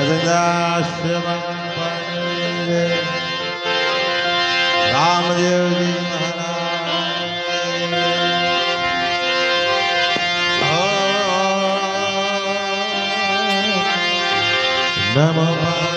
ગગનાશ્રમમ પરમે રામદેવજી મહારાજ નમઃ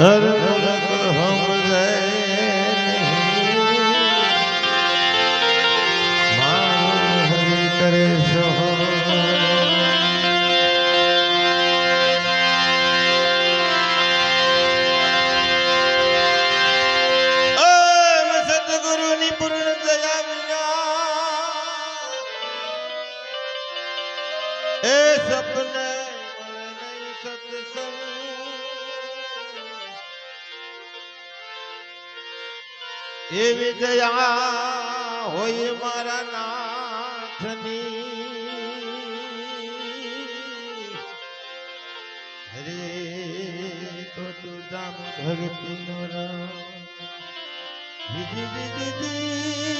ધર્મ હમ હરી કરે સહો सपना એવી દયા હોય મારા નાથની. હરે તો તું ધામ ધરતી નો રામ. દીદી દીદી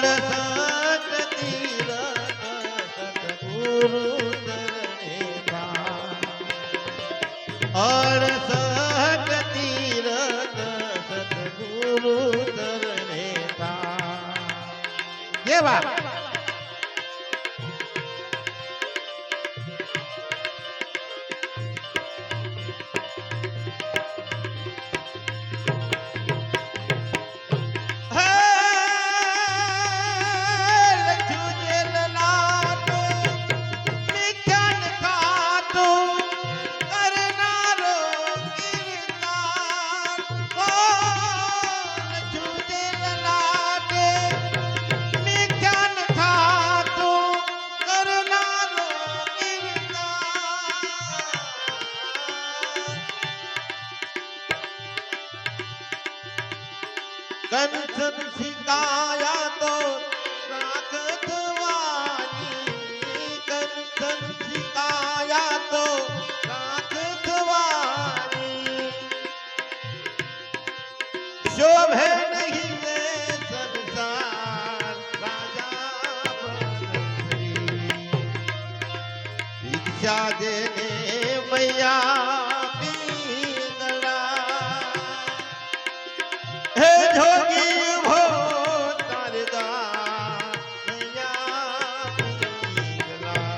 ಮಾಡದ દેને મૈયા પીગળા હે જોગી ભો તારદા મૈયા પીગળા.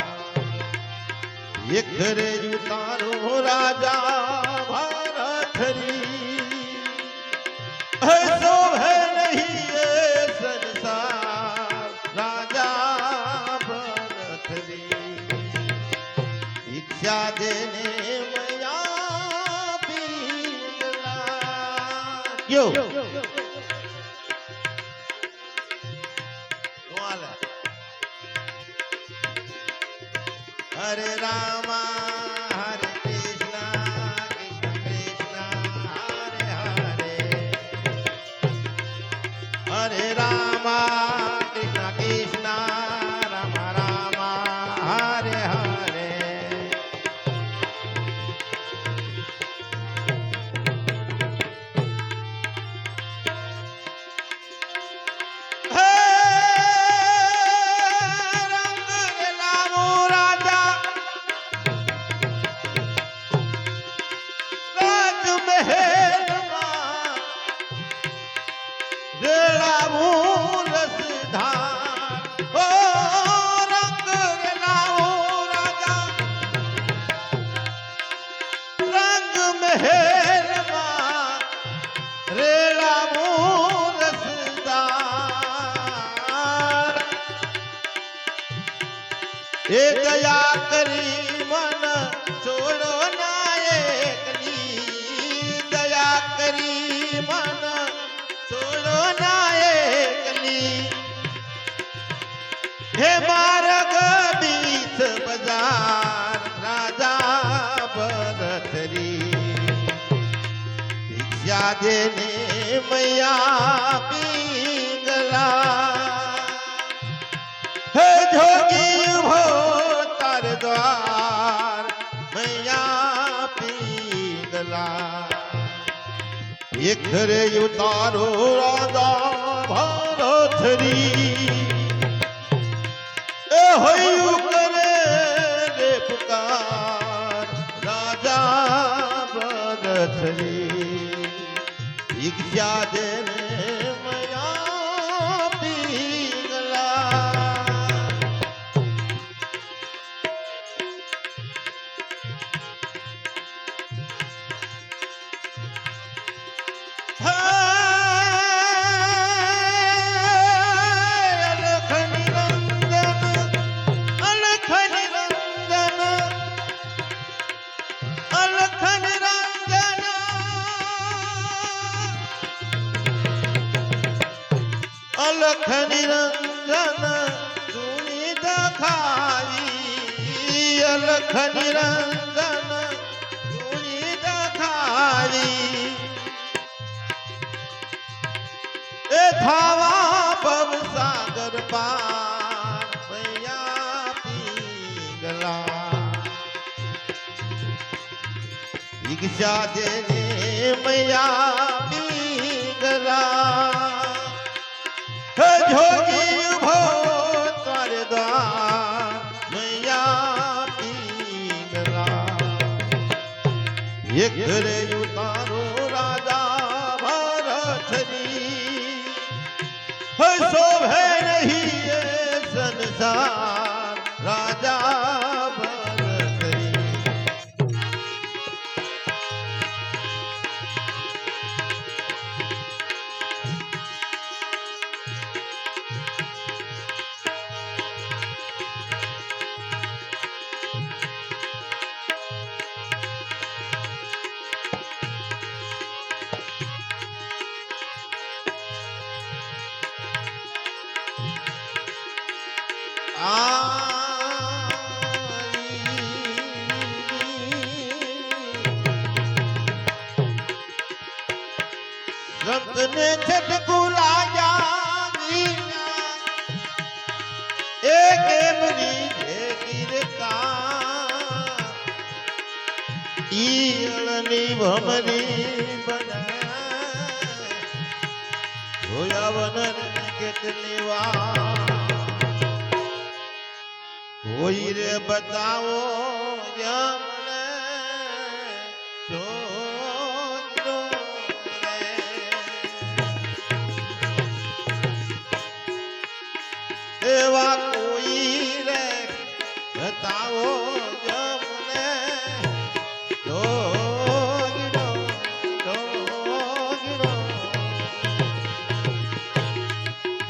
એક રે તારો રાજા ભારતરી હે પીગલા યો વાલા. હરે રામા મહેલમાં રેલાવું રસધાર. એ દયા કરી મન છોડો ના એકલી દયા કરી મન છોડો ના એકલી હે માર્ગ ભિક્ષા દેને મૈયા પીગલા હે જોગી ભો તાર દ્વાર મૈયા પીગલા એક ઘરે ઉતારો રાજા ભારતરી એ હોયું કરે રે પુકાર રાજા ભરતરી ભિક્ષા દેને નિરંજન સુની દખાવી અલખ નિરંજન સુની દખાવી એ થાવા ભવસાગર પાર પૈયા પીગલા. મૈયા જોગી ઊભો તાર દ્વાર મૈયા પીગલા એક ઘરે ઉતારો રાજા ભરતની. શોભે રંગને છટકું લાગ્યા વિના એ કેમની ભેગીરતા ઈયળની ભમરી કેટલી વાર રે બતાવો જોજો એવા કોઈ રે બતાવો જોજો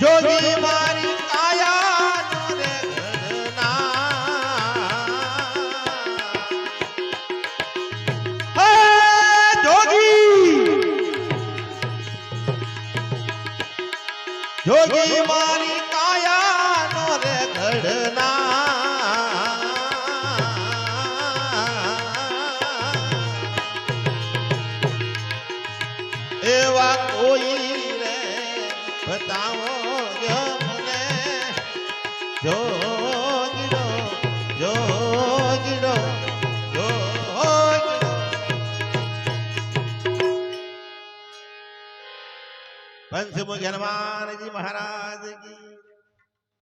જોગી પંચમુખ હનુમાનજી મહારાજ.